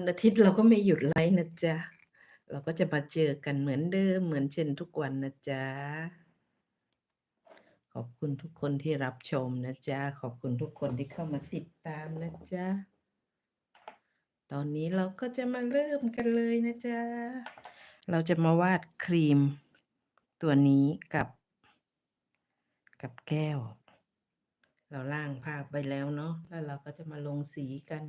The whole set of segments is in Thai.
วันอาทิตย์เราก็ไม่หยุดไลฟ์นะจ๊ะ เราก็จะมาเจอกันเหมือนเดิมเหมือนเช่นทุกวันนะจ๊ะ ขอบคุณทุกคนที่รับชมนะจ๊ะ ขอบคุณทุกคนที่เข้ามาติดตามนะจ๊ะ ตอนนี้เราก็จะมาเริ่มกันเลยนะจ๊ะ เราจะมาวาดครีม ตัวนี้กับ กับแก้ว เราล่างภาพไปแล้วเนาะ แล้วเราก็จะมาลงสีกัน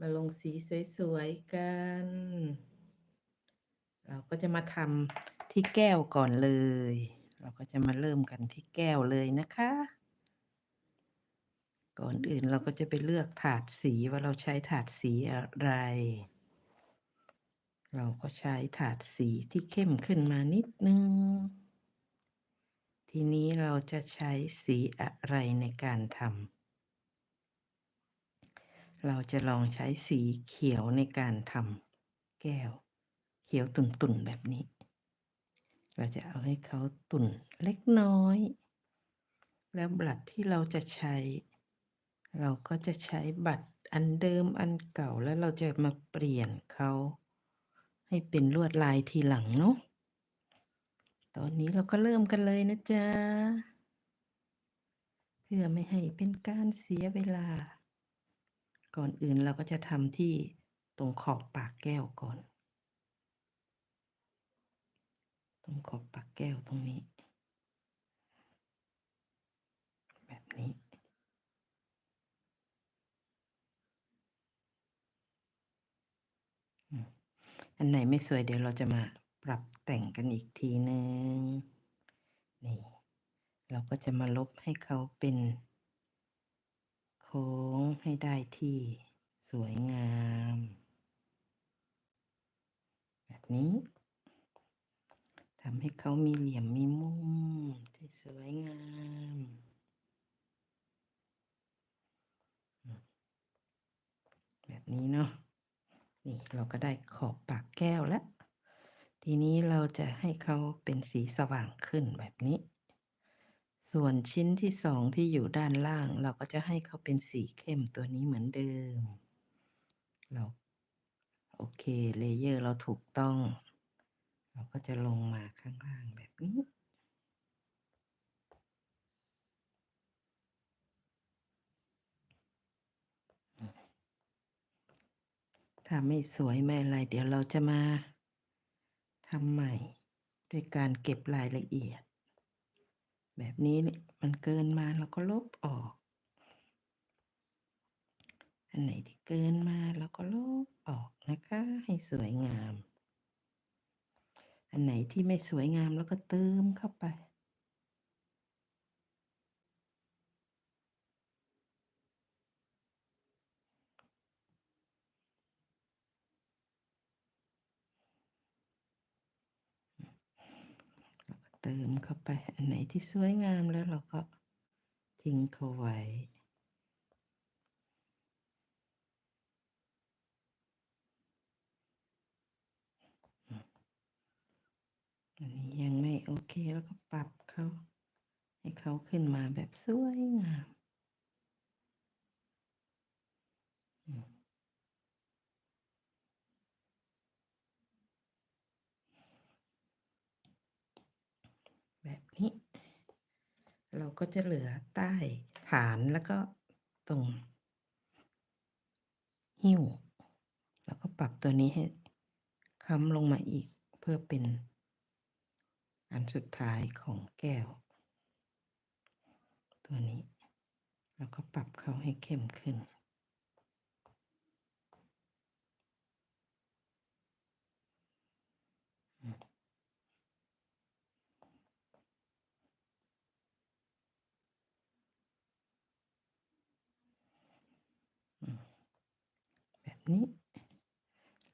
มาลงสีสวยๆกัน เราก็จะมาทำที่แก้วก่อนเลย เราก็จะมาเริ่มกันที่แก้วเลยนะคะ ก่อนอื่นเราก็จะไปเลือกถาดสีว่าเราใช้ถาดสีอะไร เราก็ใช้ถาดสีที่เข้มขึ้นมานิดนึง ทีนี้เราจะใช้สีอะไรในการทำ เราจะลองใช้สีเขียวในการทำแก้ว เขียวตุ่นๆแบบนี้ เราจะเอาให้เขาตุ่นเล็กน้อย แล้วบัตรที่เราจะใช้ เราก็จะใช้บัตรอันเดิมอันเก่าแล้วเราจะมาเปลี่ยนเขาให้เป็นลวดลายทีหลังเนาะตอนนี้เราก็เริ่มกันเลยนะจ๊ะ เพื่อไม่ให้เป็นการเสียเวลา ก่อนอื่นเราก็จะทำที่ตรงขอบปากแก้วก่อน ตรงขอบปากแก้วตรงนี้ แบบนี้อันไหนไม่สวยเดี๋ยวเราจะมาปรับแต่งกันอีกทีหนึ่งนี่ เราก็จะมาลบให้เขาเป็น ค้งให้ได้ที่สวยงาม แบบนี้ทำให้เขามีเหลี่ยมมีมุมที่สวยงามอืมแบบนี้เนาะนี่เราก็ได้ขอบปากแก้วแล้ว ทีนี้เราจะให้เขาเป็นสีสว่างขึ้นแบบนี้ ส่วนชิ้นที่สองที่อยู่ด้านล่างเราก็จะให้เขาเป็นสีเข้มตัวนี้เหมือนเดิม เราโอเคเลเยอร์เราถูกต้อง เราก็จะลงมาข้างล่างแบบนี้ถ้าไม่สวยไม่อะไร เดี๋ยวเราจะมาทำใหม่ ด้วยการเก็บรายละเอียด แบบนี้เนี่ยมันเกินมาเราก็ลบออก อันไหนที่เกินมาเราก็ลบออกนะคะ ให้สวยงาม อันไหนที่ไม่สวยงามเราก็เติมเข้าไป เติมเข้าไป อันไหนที่สวยงามแล้วเราก็ทิ้งเขาไว้ อันนี้ยังไม่โอเคแล้วก็ปรับเขาให้เขาขึ้นมาแบบสวยงาม อืม แบบนี้ เราก็จะเหลือใต้ฐานแล้วก็ตรง หิ้ว แล้วก็ปรับตัวนี้ให้ค้ำลงมาอีกเพื่อเป็น อันสุดท้ายของแก้ว ตัวนี้ แล้วก็ปรับเขาให้เข้มขึ้น อืม อืม แบบ นี้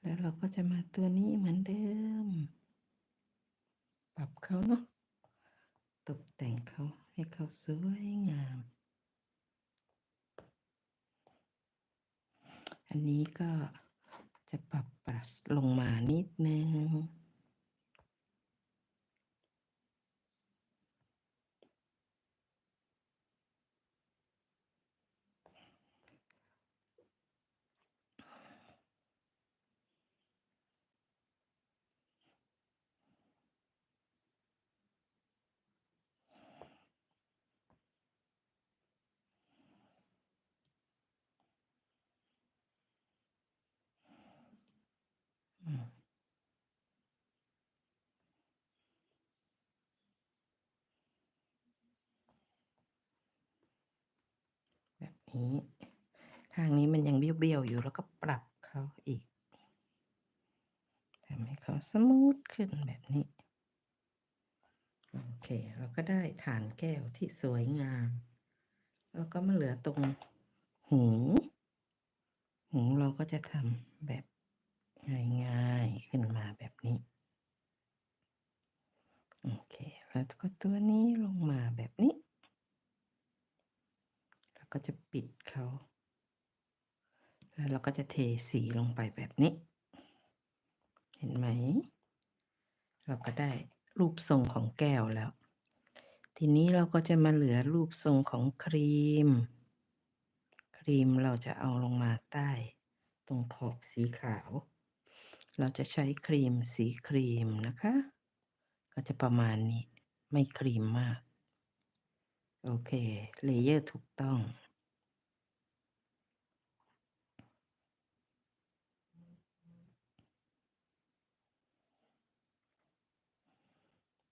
แล้วเราก็จะมาตัวนี้เหมือนเดิม ปรับเขาเนาะ ตกแต่งเขาให้เขาสวยงาม อันนี้ก็จะปรับปรับลงมานิดหนึ่ง อ นี้ข้างนี้มันยังเบี้ยวๆอยู่แล้วก็ปรับเขาอีกทำให้เขาสมูทขึ้นแบบนี้ โอเค เราก็ได้ฐานแก้วที่สวยงาม แล้วก็มาเหลือตรงหู หูเราก็จะทำแบบง่ายๆขึ้นมาแบบนี้ โอเค แล้วก็ตัวนี้ลงมาแบบนี้ ก็จะปิดเขา แล้วเราก็จะเทสีลงไปแบบนี้ เห็นไหม เราก็ได้รูปทรงของแก้วแล้ว ทีนี้เราก็จะมาเหลือรูปทรงของครีม ครีมเราจะเอาลงมาใต้ ตรงขอบสีขาว เราจะใช้ครีมสีครีมนะคะ ก็จะประมาณนี้ ไม่ครีมมาก โอเค เลเยอร์ถูกต้อง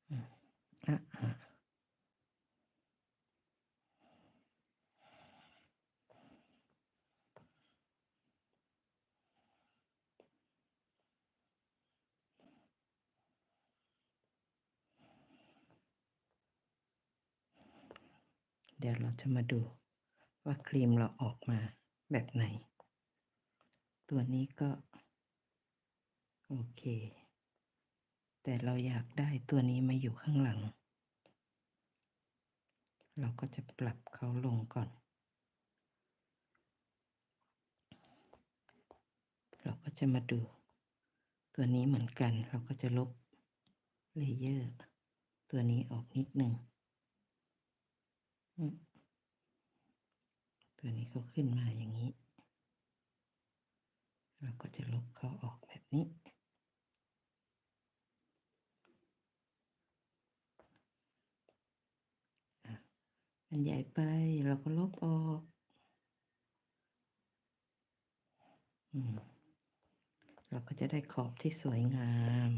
อืมอะ เดี๋ยวเราจะมาดูว่าครีมเราออกมาแบบไหน ตัวนี้ก็ โอเค แต่เราอยากได้ตัวนี้มาอยู่ข้างหลัง เราก็จะปรับเขาลงก่อน เราก็จะมาดู ตัวนี้เหมือนกัน เราก็จะลบเลเยอร์ ตัวนี้ออกนิดหนึ่ง ตัวนี้เขาขึ้นมาอย่างนี้ เราก็จะลบเขาออกแบบนี้ มันใหญ่ไปเราก็ลบออกเราก็จะได้ขอบที่สวยงาม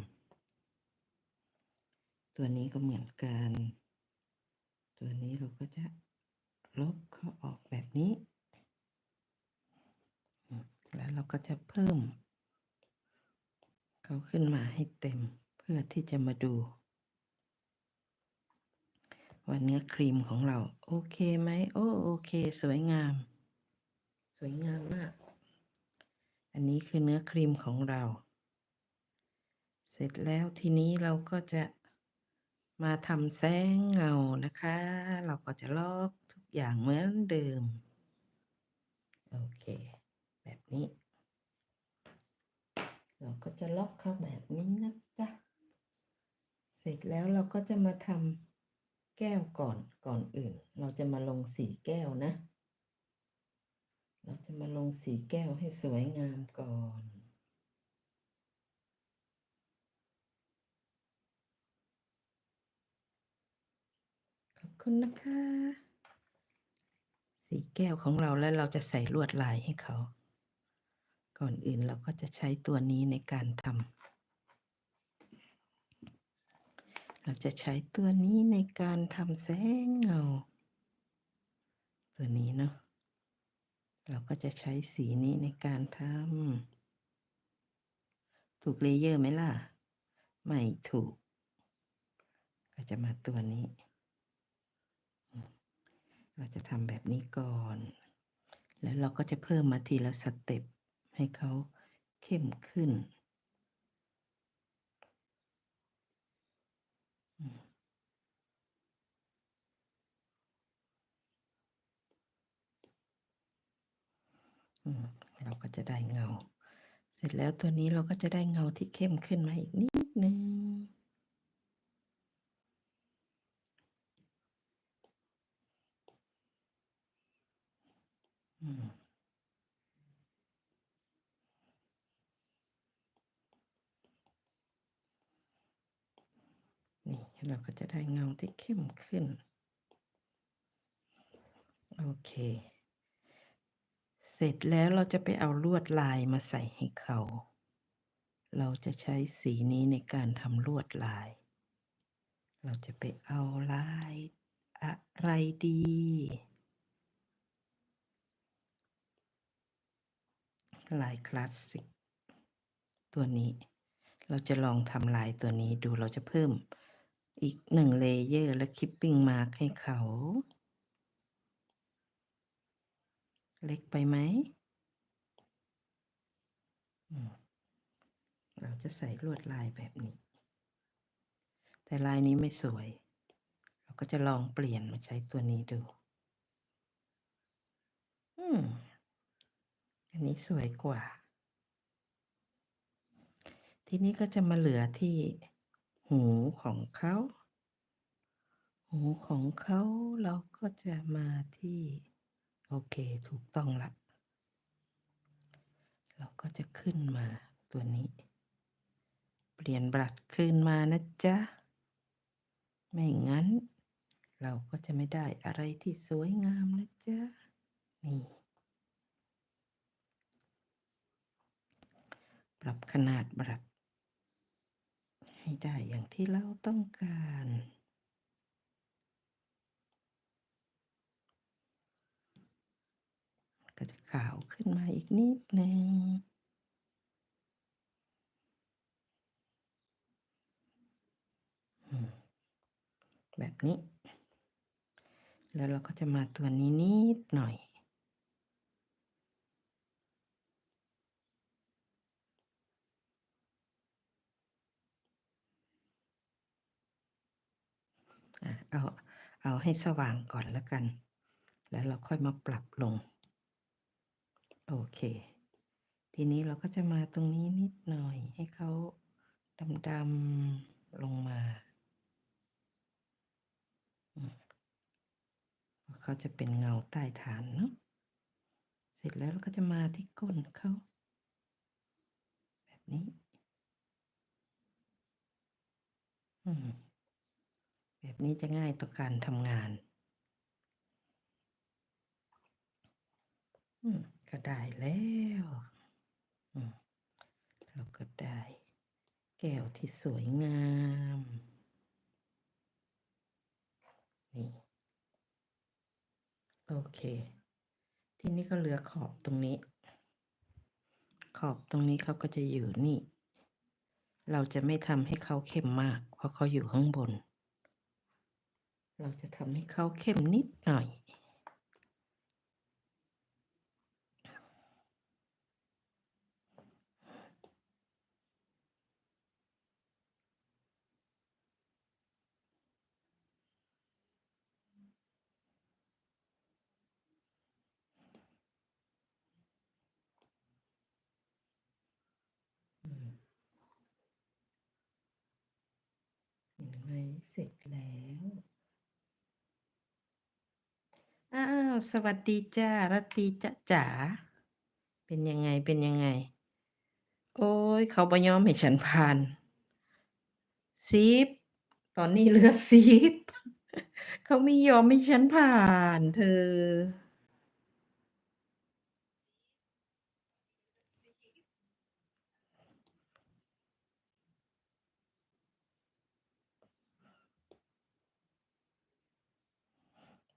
ตัวนี้ก็เหมือนกัน ตัวนี้เราก็จะลบเขาออกแบบนี้ แล้วเราก็จะเพิ่ม เขาขึ้นมาให้เต็มเพื่อที่จะมาดูว่าเนื้อครีมของเรา โอเคไหมโอ้โอเค สวยงาม สวยงามมาก อันนี้คือเนื้อครีมของเรา เสร็จแล้วทีนี้เราก็จะ มาทำแสงเงานะคะ เราก็จะลอกทุกอย่างเหมือนเดิม โอเค แบบนี้ เราก็จะลอกเขาแบบนี้นะจ๊ะ เสร็จแล้วเราก็จะมาทำแก้วก่อนก่อนอื่น เราจะมาลงสีแก้วนะ เราจะมาลงสีแก้วให้สวยงามก่อน ขอบ คุณนะคะ สีแก้วของเราแล้วเราจะใส่ลวดลายให้เขา ก่อนอื่นเราก็จะใช้ตัวนี้ในการทำเราจะใช้ตัวนี้ในการทำแสงเงา ตัวนี้เนาะเราก็จะใช้สีนี้ในการทำถูกเลเยอร์ไหมล่ะ?ไม่ถูก ก็จะมาตัวนี้ เราจะทำแบบนี้ก่อน แล้วเราก็จะเพิ่มมาทีละสเต็ปให้เขาเข้มขึ้น เราก็จะได้เงา เสร็จแล้วตัวนี้เราก็จะได้เงาที่เข้มขึ้นมาอีกนิดนึง นี่เราก็จะได้เงาที่เข้มขึ้น โอเค เสร็จแล้วเราจะไปเอาลวดลายมาใส่ให้เขา เราจะใช้สีนี้ในการทำลวดลาย เราจะไปเอาลายอะไรดี? ลายคลาสสิกตัวนี้ เราจะลองทำลายตัวนี้ดูเราจะเพิ่มอีกหนึ่งเลเยอร์และคิปปิ้งมาร์กให้เขา เล็กไปไหมอืมเราจะใส่ลวดลายแบบนี้ แต่ลายนี้ไม่สวย เราก็จะลองเปลี่ยนมาใช้ตัวนี้ดู อืม อันนี้สวยกว่า ทีนี้ก็จะมาเหลือที่หูของเขา หูของเขาเราก็จะมาที่ โอเคถูกต้องละ เราก็จะขึ้นมาตัวนี้ เปลี่ยนบลัดขึ้นมานะจ๊ะ ไม่งั้น เราก็จะไม่ได้อะไรที่สวยงามนะจ๊ะ นี่ รับขนาดบลัดให้ได้อย่างที่เราต้องการ ก็จะขาวขึ้นมาอีกนิดหนึ่งแบบนี้ แล้วเราก็จะมาตัวนี้นิดหน่อย เอาเอาให้สว่างก่อนแล้วกัน แล้วเราค่อยมาปรับลง โอเค ทีนี้เราก็จะมาตรงนี้นิดหน่อยให้เขาดำๆลงมาเขาจะเป็นเงาใต้ฐานเนาะเสร็จแล้วเราก็จะมาที่ก้นเขาแบบนี้ อืม แบบนี้จะง่ายต่อการทำงาน ก็ได้แล้วเราก็ได้ แก้วที่สวยงาม นี่ โอเค ทีนี้ก็เหลือขอบตรงนี้ ขอบตรงนี้เขาก็จะอยู่นี่ เราจะไม่ทำให้เขาเข้มมาก เพราะเขาอยู่ข้างบน เราจะทำให้เขาเข้มนิดหน่อย อืม เห็นไหม เสร็จแล้ว อ้าว สวัสดีจ้ารตีจ๊ะจ๋าเป็นยังไงเป็นยังไง โอ้ย เขาบ่ยอมให้ฉันผ่านซีฟตอนนี้เหลือซีฟเขาไม่ยอมให้ฉันผ่าน เธอ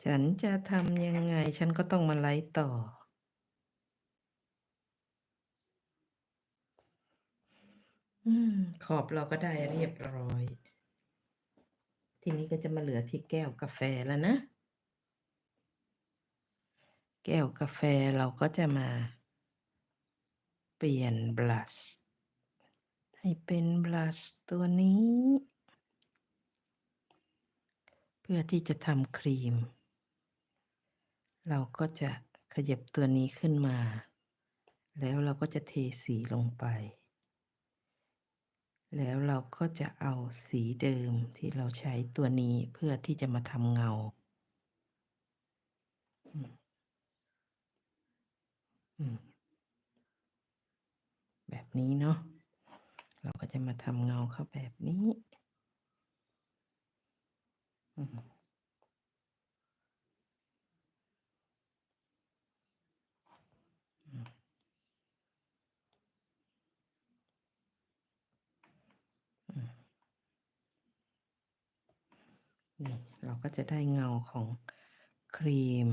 ฉันจะทำยังไง ฉันก็ต้องมาไลฟ์ต่อ อืม ขอบเราก็ได้เรียบร้อย ทีนี้ก็จะมาเหลือที่แก้วกาแฟแล้วนะ แก้วกาแฟเราก็จะมา เปลี่ยนบลัชให้เป็นบลัชตัวนี้ เพื่อที่จะทำครีม เราก็จะขยับตัวนี้ขึ้นมา แล้วเราก็จะเทสีลงไป แล้วเราก็จะเอาสีเดิมที่เราใช้ตัวนี้เพื่อที่จะมาทำเงา แบบนี้เนาะ เราก็จะมาทำเงาเข้าแบบนี้ อืม เราก็จะได้เงาของครีม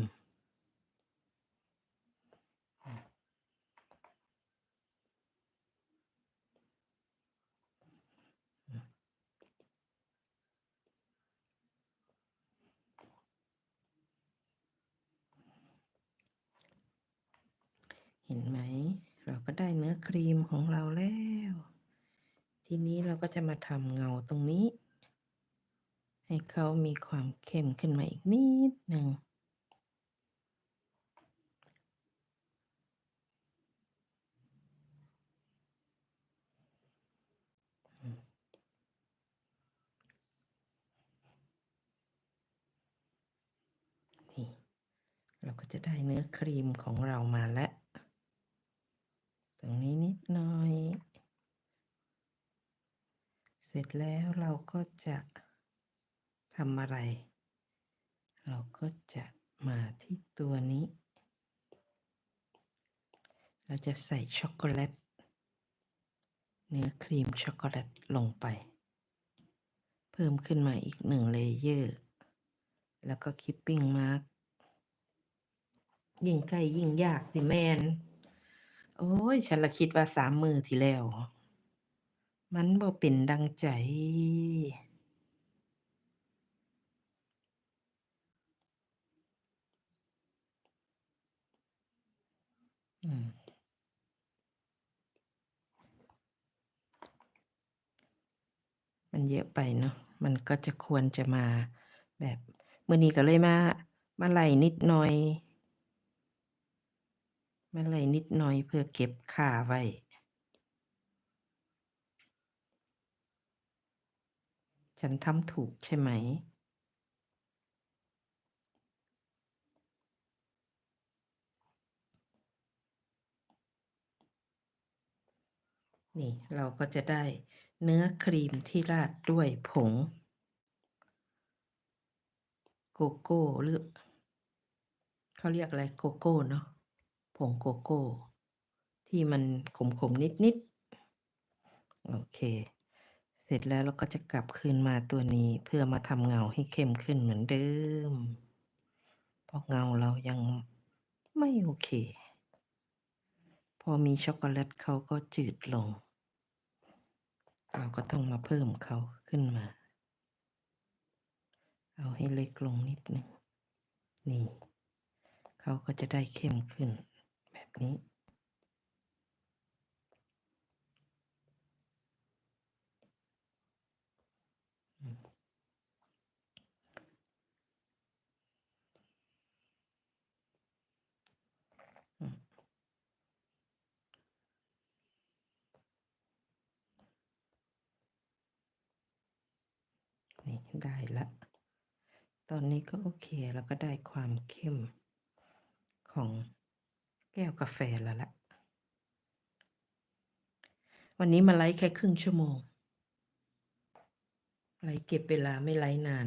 เห็นไหม เราก็ได้เนื้อครีมของเราแล้ว ทีนี้เราก็จะมาทำเงาตรงนี้ ให้เขามีความเข้มขึ้นมาอีกนิดหนึ่งนี่เราก็จะได้เนื้อครีมของเรามาแล้ว ตรงนี้นิดหน่อย เสร็จแล้วเราก็จะ ทำอะไร เราก็จะมาที่ตัวนี้ เราจะใส่ช็อกโกแลต เนื้อครีมช็อกโกแลตลงไป เพิ่มขึ้นมาอีกหนึ่งเลเยอร์ แล้วก็คิปปิ้งมาร์กยิ่งใกล้ยิ่งยากสิแมน โอ้ย ฉันละคิดว่าสามมือที่แล้ว มันบ่เป็นดังใจ มันเยอะไปเนาะ มันก็จะควรจะมาแบบมื้อนี้ก็เลยมา มาไหลนิดหน่อย มาไหลนิดหน่อยเพื่อเก็บค่าไว้ฉันทำถูกใช่ไหม? นี่เราก็จะได้เนื้อครีมที่ราดด้วยผง โกโก้หรือเขาเรียกอะไรโกโก้เนาะผงโกโก้ ที่มันขมๆนิดๆโอเค เสร็จแล้วเราก็จะกลับคืนมาตัวนี้เพื่อมาทำเงาให้เข้มขึ้นเหมือนเดิม เพราะเงาเรายังไม่โอเค พอมีช็อกโกแลตเขาก็จืดลง เราก็ต้องมาเพิ่มเขาขึ้นมา เอาให้เล็กลงนิดหนึ่งนี่ เขาก็จะได้เข้มขึ้นแบบนี้ ได้ล้วตอนนี้ก็โอเคเราก็ได้ความเข้มของแก้วกาแฟแล้วละวันนี้มาไลฟ์แค่ครึ่งชั่วโมง ไลฟ์เก็บเวลาไม่ไลฟ์นาน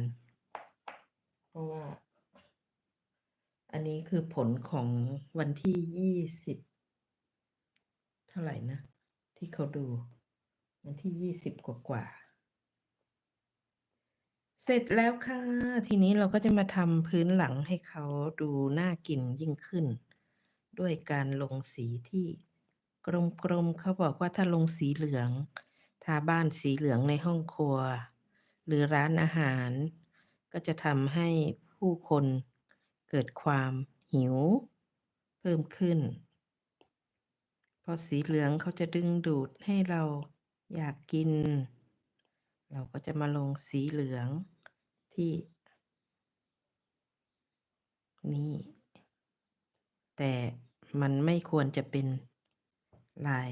เพราะว่า อันนี้คือผลของวันที่20เท่าไหร่นะ ที่เขาดู วันที่20กว่า เสร็จแล้วค่ะ ทีนี้เราก็จะมาทำพื้นหลังให้เขาดูน่ากินยิ่งขึ้น ด้วยการลงสีที่กลมๆเขาบอกว่าถ้าลงสีเหลือง ทาบ้านสีเหลืองในห้องครัว หรือร้านอาหาร ก็จะทำให้ผู้คนเกิดความหิว เพิ่มขึ้นเพราะสีเหลืองเขาจะดึงดูดให้เราอยากกิน เราก็จะมาลงสีเหลือง ที่ นี่ แต่มันไม่ควรจะเป็นลาย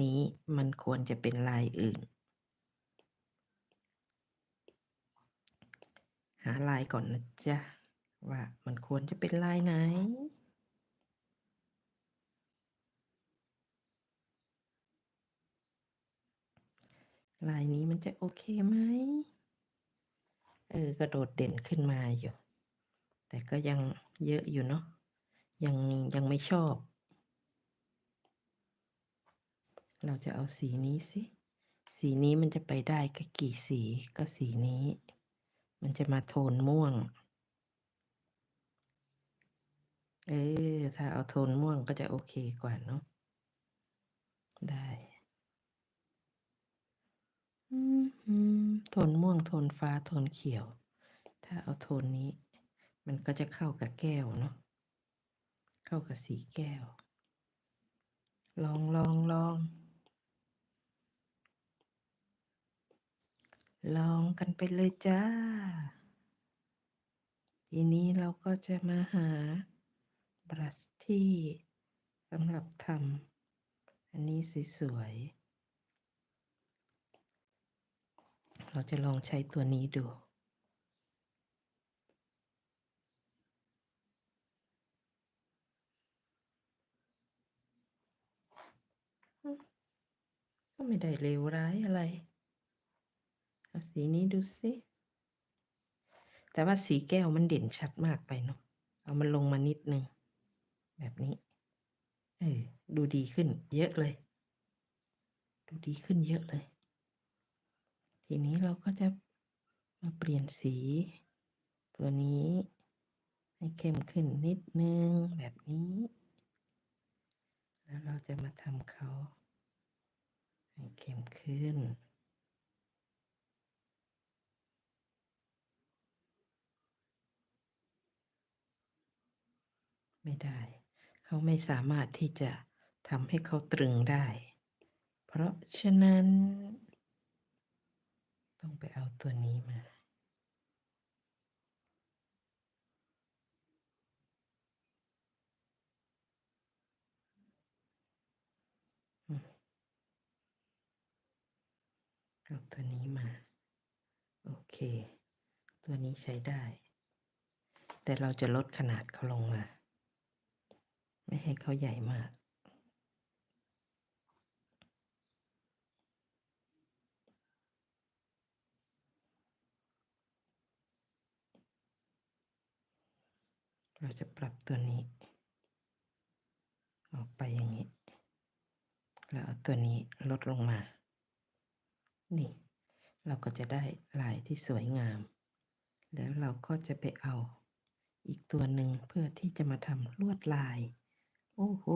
นี้มันควรจะเป็นลายอื่น หาลายก่อนนะจ๊ะ ว่ามันควรจะเป็นลายไหน?ลายนี้มันจะโอเคไหม? เออก็โดดเด่นขึ้นมาอยู่ แต่ก็ยังเยอะอยู่เนาะยังยังไม่ชอบ เราจะเอาสีนี้สิ สีนี้มันจะไปได้ก็กี่สีก็สีนี้ มันจะมาโทนม่วง เออถ้าเอาโทนม่วงก็จะโอเคกว่าเนาะได้ อือฮึโทนม่วง โทนฟ้า โทนเขียว ถ้าเอาโทนนี้ มันก็จะเข้ากับแก้วเนาะ เข้ากับสีแก้ว ลองลองลอง ลองกันไปเลยจ้า ทีนี้เราก็จะมาหาบรัชที่สำหรับทำอันนี้สวยๆ เราจะลองใช้ตัวนี้ดู ก็ไม่ได้เลวร้ายอะไร เอาสีนี้ดูสิ แต่ว่าสีแก้วมันเด่นชัดมากไปเนาะ เอามันลงมานิดนึง แบบนี้ เออ ดูดีขึ้นเยอะเลย ดูดีขึ้นเยอะเลย ทีนี้เราก็จะมาเปลี่ยนสี ตัวนี้ให้เข้มขึ้นนิดนึงแบบนี้ แล้วเราจะมาทำเขาให้เข้มขึ้นไม่ได้ เขาไม่สามารถที่จะทำให้เขาตรึงได้ เพราะฉะนั้น ต้องไปเอาตัวนี้มา เอาตัวนี้มา โอเค ตัวนี้ใช้ได้ แต่เราจะลดขนาดเขาลงมา ไม่ให้เขาใหญ่มาก เราจะปรับตัวนี้ ออกไปอย่างนี้ แล้วเอาตัวนี้ลดลงมา นี่ เราก็จะได้ลายที่สวยงาม แล้วเราก็จะไปเอา อีกตัวหนึ่งเพื่อที่จะมาทำลวดลาย โอ้โห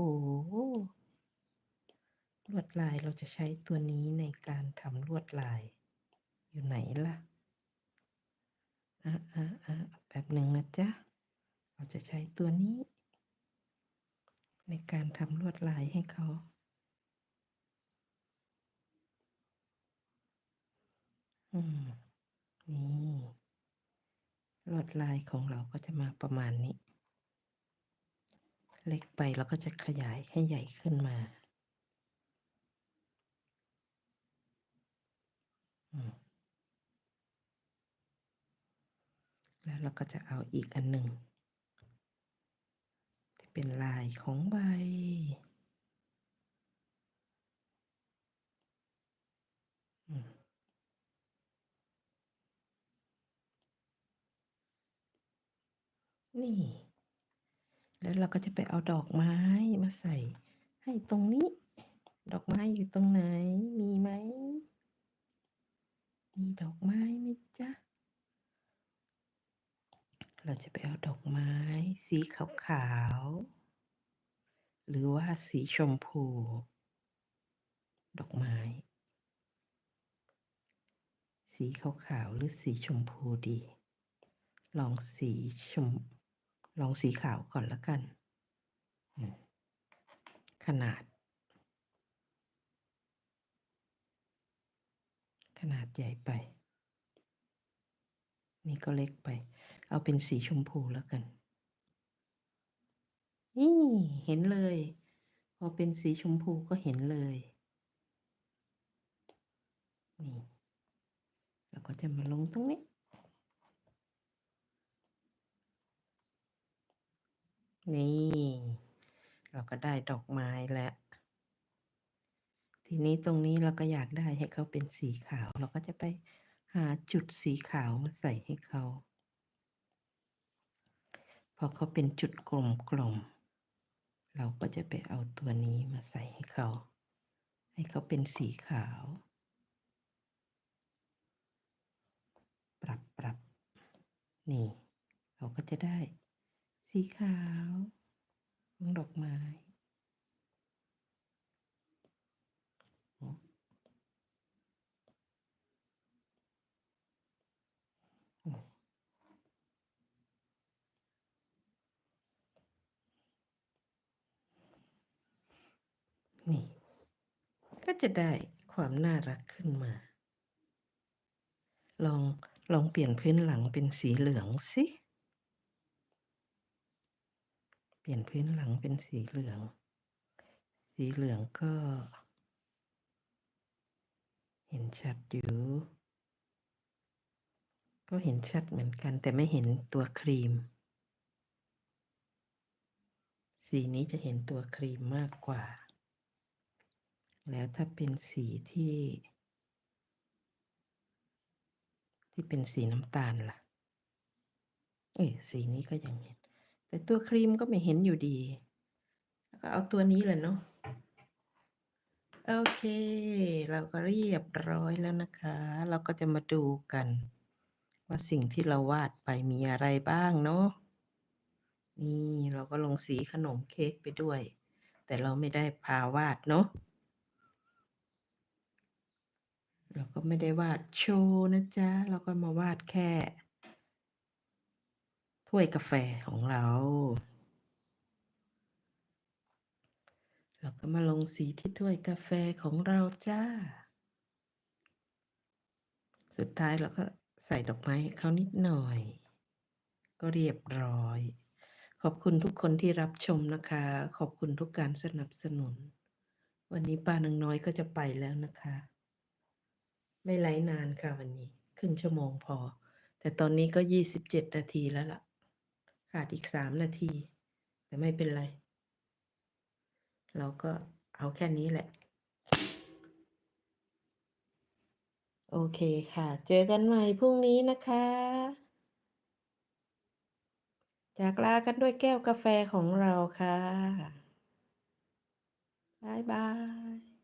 ลวดลายเราจะใช้ตัวนี้ในการทำลวดลาย อยู่ไหนล่ะอะอะอะแบบหนึ่งนะจ๊ะ เราจะใช้ตัวนี้ ในการทำลวดลายให้เขา อืม นี่ลวดลายของเราก็จะมาประมาณนี้ เล็กไปเราก็จะขยายให้ใหญ่ขึ้นมา แล้วเราก็จะเอาอีกอันหนึ่ง เป็นลายของใบ นี่ แล้วเราก็จะไปเอาดอกไม้มาใส่ ให้ตรงนี้ ดอกไม้อยู่ตรงไหน มีไหม มีดอกไม้ไหมจ๊ะ เราจะไปเอาดอกไม้ สีขาวๆ หรือว่าสีชมพู ดอกไม้ สีขาวๆ หรือสีชมพูดี ลองสีชม ลองสีขาวก่อนล้วกัน ขนาด ขนาดใหญ่ไป นี่ก็เล็กไป เอาเป็นสีชมพูแล้วกัน นี่เห็นเลย พอเป็นสีชมพูก็เห็นเลย นี่เราก็จะมาลงตรงนี้ นี่ เราก็ได้ดอกไม้แล้ว ทีนี้ตรงนี้เราก็อยากได้ให้เขาเป็นสีขาว เราก็จะไปหาจุดสีขาวมาใส่ให้เขา พอเขาเป็นจุดกลมๆ เราก็จะไปเอาตัวนี้มาใส่ให้เขา ให้เขาเป็นสีขาว ปรับปรับนี่ เราก็จะได้สีขาวของดอกไม้ ก็จะได้ความน่ารักขึ้นมา ลองลองเปลี่ยนพื้นหลังเป็นสีเหลืองสิ เปลี่ยนพื้นหลังเป็นสีเหลือง สีเหลืองก็ เห็นชัดอยู่ ก็เห็นชัดเหมือนกันแต่ไม่เห็นตัวครีม สีนี้จะเห็นตัวครีมมากกว่า แล้วถ้าเป็นสีที่ ที่เป็นสีน้ำตาลล่ะ เอ้ยสีนี้ก็ยังเห็น แต่ตัวครีมก็ไม่เห็นอยู่ดี แล้วก็เอาตัวนี้แหละเนาะโอเค เราก็เรียบร้อยแล้วนะคะ เราก็จะมาดูกัน ว่าสิ่งที่เราวาดไปมีอะไรบ้างเนาะนี่เราก็ลงสีขนมเค้กไปด้วย แต่เราไม่ได้พาวาดเนาะ เราก็ไม่ได้วาดโชว์นะจ๊ะ เราก็มาวาดแค่ ถ้วยกาแฟของเรา เราก็มาลงสีที่ถ้วยกาแฟของเราจ้า สุดท้ายเราก็ใส่ดอกไม้เขานิดหน่อย ก็เรียบร้อย ขอบคุณทุกคนที่รับชมนะคะ ขอบคุณทุกการสนับสนุน วันนี้ป้านางน้อยก็จะไปแล้วนะคะ ไม่ไหลนานค่ะวันนี้ ครึ่งชั่วโมงพอ แต่ตอนนี้ก็27นาทีแล้วล่ะ ขาดอีก3นาที แต่ไม่เป็นไร เราก็เอาแค่นี้แหละ โอเคค่ะ เจอกันใหม่พรุ่งนี้นะคะ จากลากันด้วยแก้วกาแฟของเราค่ะบ๊ายบาย